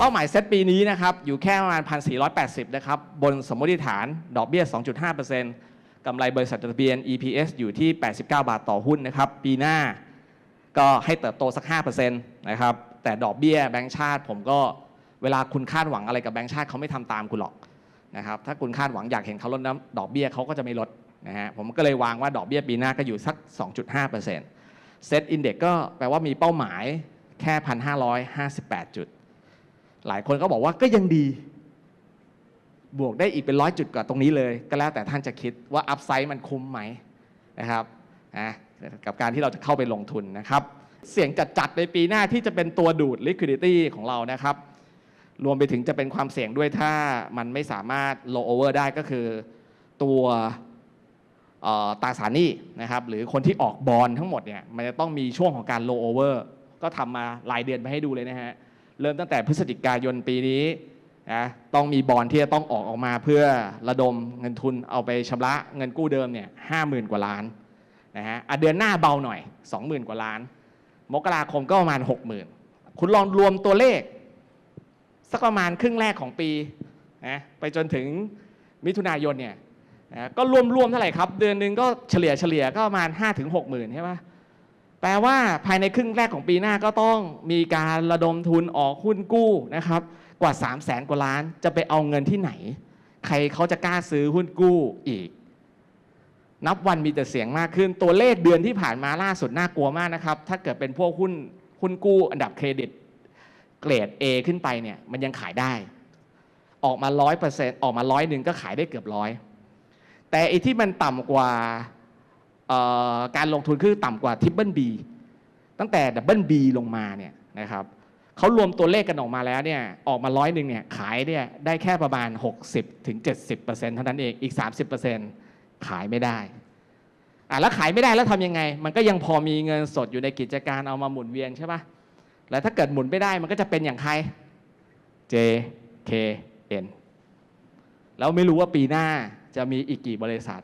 เป้าหมายเซตปีนี้นะครับอยู่แค่ประมาณ 1,480 นะครับ บนสมมติฐานดอกเบี้ย 2.5%กำไรบริษัทจดทะเบียน EPS อยู่ที่ 89 บาทต่อหุ้นนะครับ ปีหน้าก็ให้เติบโตสัก 5%นะครับ แต่ดอกเบี้ยแบงก์ชาติ ผมก็เวลาคุณคาดหวังอะไรกับแบงก์ชาติเขาไม่ทำตามคุณหรอกนะครับถ้าคุณคาดหวังอยากเห็นเขาลดน้ำดอกเบี้ยเขาก็จะไม่ลดนะฮะผมก็เลยวางว่าดอกเบี้ยปีหน้าก็อยู่สัก 2.5%เซตอินเด็กก็แปลว่ามีเป้าหมายแค่ 1,558 จุด หลายคนก็บอกว่าก็ยังดี บวกได้อีกเป็นร้อยจุดกว่าตรงนี้เลย ก็แล้วแต่ท่านจะคิดว่าอัพไซด์มันคุ้มไหมนะครับนะกับการที่เราจะเข้าไปลงทุนนะครับ เสี่ยงจัดๆในปีหน้าที่จะเป็นตัวดูด liquidity ของเรานะครับ รวมไปถึงจะเป็นความเสี่ยงด้วยถ้ามันไม่สามารถ low over ได้ก็คือตัวตาสารหนี้นะครับหรือคนที่ออกบอลทั้งหมดเนี่ยมันจะต้องมีช่วงของการ low over ก็ทำมารายเดือนไปให้ดูเลยนะฮะ เริ่มตั้งแต่พฤศจิกายนปีนี้นะต้องมีบอลที่จะต้องออกออกมาเพื่อระดมเงินทุนเอาไปชำระเงินกู้เดิมเนี่ยห้าหมื่นกว่าล้านนะฮะอะเดือนหน้าเบาหน่อย 20,000 กว่าล้าน มกราคมก็ประมาณ 60,000 คุณลองรวมตัวเลข สักประมาณครึ่งแรกของปีนะไปจนถึงมิถุนายนเนี่ยนะก็รวมๆเท่าไหร่ครับ เดือนหนึ่งก็เฉลี่ยเฉลี่ยก็ประมาณ 5-60,000 ใช่ไหม แปลว่าภายในครึ่งแรกของปีหน้าก็ต้องมีการระดมทุนออกหุ้นกู้นะครับ กว่า 3 0 0แสนกว่าล้านจะไปเอาเงินที่ไหน ใครเขาจะกล้าซื้อหุ้นกู้อีก นับวันมีแต่เสียงมากขึ้น ตัวเลขเดือนที่ผ่านมาล่าสุดน่ากลัวมากนะครับ ถ้าเกิดเป็นพวกหุ้นหุ้นกู้อันดับเครดิตเกรด A ขึ้นไปเนี่ยมันยังขายได้ ออกมาร้อยเปอร์เซ็นต์ออกมาร้อยหนึ่งก็ขายได้เกือบร้อยแต่อ้ที่มันต่ำกว่า การลงทุนคือต่ำกว่าทิปเปิลบีตั้งแต่ดับเบิลบีลงมาเนี่ยนะครับเขารวมตัวเลขกันออกมาแล้วเนี่ยออกมาร้อยหนึ่งเนี่ยขายเนี่ยได้แค่ประมาณ 60ถึง70%เท่านั้นเองอีก 30%ขายไม่ได้อะแล้วขายไม่ได้แล้วทำยังไง มันก็ยังพอมีเงินสดอยู่ในกิจการเอามาหมุนเวียนใช่ปะแล้วถ้าเกิดหมุนไม่ได้มันก็จะเป็นอย่างใคร J K N แล้วไม่รู้ว่าปีหน้าจะมีอีกกี่บริษัท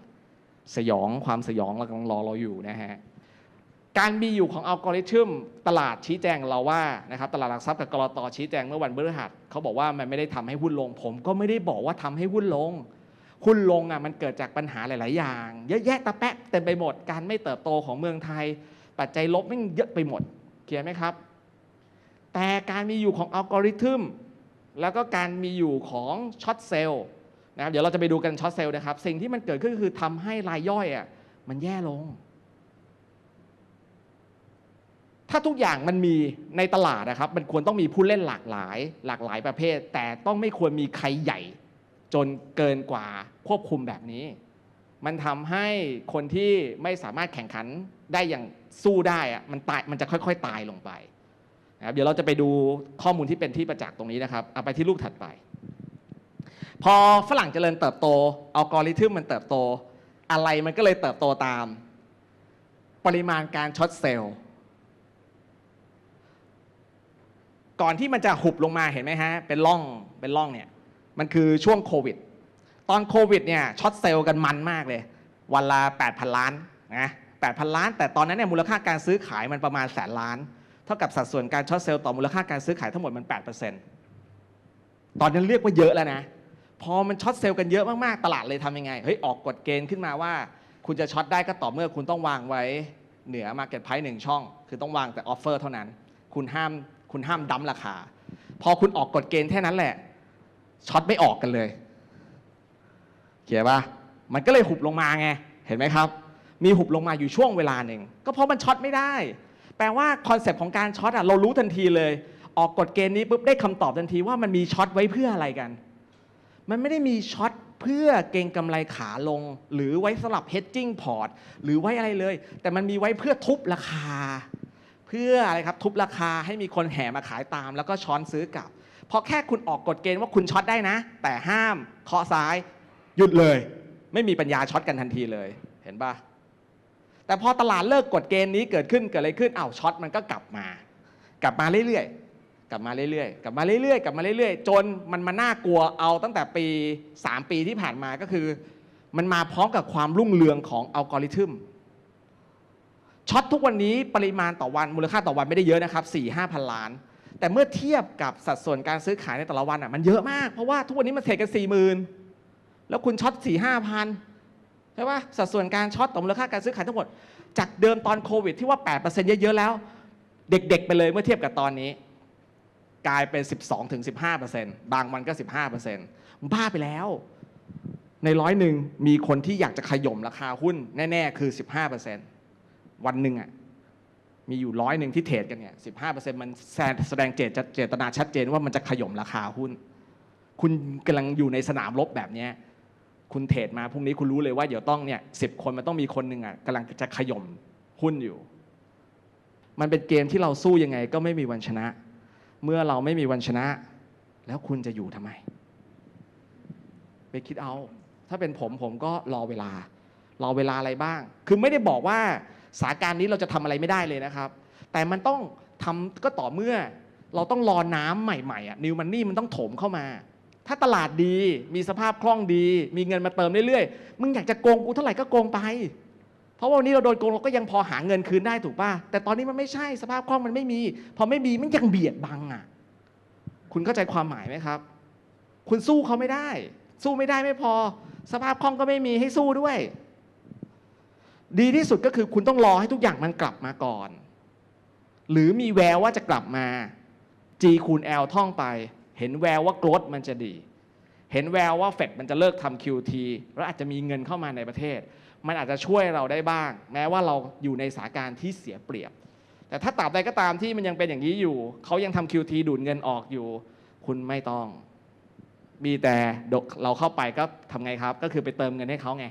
สยองความสยองเรากำลังรอเราอยู่นะฮะการมีอยู่ของอัลกอริทึมตลาดชี้แจงเราว่านะครับตลาดหลักทรัพย์กับกรตชี้แจงเมื่อวันพฤหัสเขาบอกว่ามันไม่ได้ทำให้หุ้นลง ผมก็ไม่ได้บอกว่าทำให้หุ้นลง หุ้นลงอะมันเกิดจากปัญหาหลาย ๆ อย่าง เยอะแยะตะแปะเต็มไปหมดการไม่เติบโตของเมืองไทย ปัจจัยลบม่งเยอะไปหมดเคลียร์ไหมครับ แต่การมีอยู่ของอัลกอริทึมแล้วก็การมีอยู่ของช็อตเซลล์ นะครับเดี๋ยวเราจะไปดูกันช็อตเซลล์นะครับ สิ่งที่มันเกิดขึ้นก็คือทำให้รายย่อยอะมันแย่ลง ถ้าทุกอย่างมันมีในตลาดนะครับ มันควรต้องมีผู้เล่นหลากหลาย หลากหลายประเภท แต่ต้องไม่ควรมีใครใหญ่ จนเกินกว่าควบคุมแบบนี้ มันทำให้คนที่ไม่สามารถแข่งขันได้อย่างสู้ได้อะมันตายมันจะค่อย ๆ ตายลงไปนะครับเดี๋ยวเราจะไปดูข้อมูลที่เป็นที่ประจักษ์ตรงนี้นะครับเอาไปที่ลูกถัดไป พอฝรั่งเจริญเติบโตอัลกอริทึมมันเติบโต อะไรมันก็เลยเติบโตตาม ปริมาณการช็อตเซลล์ก่อนที่มันจะหุบลงมาเห็นไหมฮะ เป็นร่องเป็นร่องเนี่ยมันคือช่วงโควิด ตอนโควิดเนี่ยช็อตเซลล์กันมันมากเลย วันละ 8,000 ล้านนะ8,000 ล้าน แต่ตอนนั้นเนี่ยมูลค่าการซื้อขายมันประมาณแสนล้าน เท่ากับสัดส่วนการช็อตเซลล์ต่อมูลค่าการซื้อขายทั้งหมดมัน 8%ตอนนั้นเรียกว่าเยอะแล้วนะ พอมันช็อตเซลล์กันเยอะมากๆ ตลาดเลยทำยังไง เฮ้ย ออกกฎเกณฑ์ขึ้นมาว่า คุณจะช็อตได้ก็ต่อเมื่อคุณต้องวางไว้เหนือมาเก็ตไพ e หนึ่งช่อง คือต้องวางแต่ออฟเฟอร์เท่านั้น คุณห้าม คุณห้ามดั้มราคา พอคุณออกกฎเกณฑ์แค่นั้นแหละ ช็อตไม่ออกกันเลยเขียนปะมันก็เลยหุบลงมาไง เห็นไหมครับ มีหุบลงมาอยู่ช่วงเวลาหนึ่ง ก็เพราะมันช็อตไม่ได้ แปลว่าคอนเซปต์ของการช็อตอะเรารู้ทันทีเลย ออกกฎเกณฑ์นี้ปุ๊บได้คำตอบทันทีว่ามันมีช็อตไว้เพื่ออะไรกัน มันไม่ได้มีช็อตเพื่อเก็งกำไรขาลง หรือไว้สลับ hedging port หรือไว้อะไรเลย แต่มันมีไว้เพื่อทุบราคา เพื่ออะไรครับทุบราคาให้มีคนแห่มาขายตาม แล้วก็ช้อนซื้อกลับพราะแค่คุณออกกฎเกณฑ์ว่าคุณช็อตได้นะ แต่ห้ามเคาะซ้ายหยุดเลย ไม่มีปัญญาช็อตกันทันทีเลยเห็นปะแต่พอตลาดเลิกกฎเกณฑ์นี้เกิดขึ้นเกิดอะไรขึ้นอ้าวช็อตมันก็กลับมา กลับมาเรื่อยๆ กลับมาเรื่อยๆ กลับมาเรื่อยๆ กลับมาเรื่อยๆ จนมันมาน่ากลัวเอาตั้งแต่ปี 3 ปีที่ผ่านมาก็คือ มันมาพร้อมกับความรุ่งเรืองของอัลกอริทึมช็อตทุกวันนี้ปริมาณต่อวันมูลค่าต่อวันไม่ได้เยอะนะครับ4 5พันล้าน แต่เมื่อเทียบกับสัดส่วนการซื้อขายในแต่ละวันอะมันเยอะมากเพราะว่าทุกวันนี้มันเทรดกันสี่หมื่นแล้วคุณช็อตสี่ห้าพันใช่ปะสัดส่วนการช็อตต่อมูลค่าการซื้อขายทั้งหมด จากเดิมตอนโควิดที่ว่า 8%เยอะๆแล้ว เด็กๆไปเลยเมื่อเทียบกับตอนนี้ กลายเป็น 12-15%บางวันก็ 15%บ้าไปแล้ว ในร้อยหนึ่งมีคนที่อยากจะขย่มราคาหุ้นแน่ ๆ คือ 15%วันหนึ่งอะมีอยู่ร้อยหนึ่งที่เทรดกันเนี่ยสิบห้าเปอร์เซ็นต์มันแสดงเจตเจตนาชัดเจนว่ามันจะขย่มราคาหุ้น คุณกำลังอยู่ในสนามรบแบบนี้คุณเทรดมาพรุ่งนี้คุณรู้เลยว่าเดี๋ยวต้องเนี่ยสิบคนมันต้องมีคนหนึ่งอะกำลังจะขย่มหุ้นอยู่ มันเป็นเกมที่เราสู้ยังไงก็ไม่มีวันชนะ เมื่อเราไม่มีวันชนะ แล้วคุณจะอยู่ทำไม ไปคิดเอา ถ้าเป็นผมผมก็รอเวลา รอเวลาอะไรบ้าง คือไม่ได้บอกว่าสถานการณ์นี้เราจะทำอะไรไม่ได้เลยนะครับ แต่มันต้องทำก็ต่อเมื่อ เราต้องรอน้ำใหม่ๆอะนิวมันนี่มันต้องถมเข้ามา ถ้าตลาดดีมีสภาพคล่องดี มีเงินมาเติมเรื่อยๆ มึงอยากจะโกงกูเท่าไหร่ก็โกงไป ราะว่าวันนี้เราโดนโกงเราก็ยังพอหาเงินคืนได้ถูกป่ะแต่ตอนนี้มันไม่ใช่สภาพคล่องมันไม่มี พอไม่มีมันยังเบียดบังอะ คุณเข้าใจความหมายไหมครับ คุณสู้เขาไม่ได้ สู้ไม่ได้ไม่พอ สภาพคล่องก็ไม่มีให้สู้ด้วย ดีที่สุดก็คือคุณต้องรอให้ทุกอย่างมันกลับมาก่อน หรือมีแววว่าจะกลับมา G คูณ L ท่องไป เห็นแววว่า growth มันจะดี เห็นแววว่าเฟดมันจะเลิกทำ QT แล้วอาจจะมีเงินเข้ามาในประเทศ มันอาจจะช่วยเราได้บ้าง แม้ว่าเราอยู่ในสถานการณ์ที่เสียเปรียบ แต่ถ้าตราบใดก็ตามที่มันยังเป็นอย่างนี้อยู่ เขายังทำ QT ดูดเงินออกอยู่ คุณไม่ต้อง มีแต่เราเข้าไปก็ทำไงครับ ก็คือไปเติมเงินให้เขาไง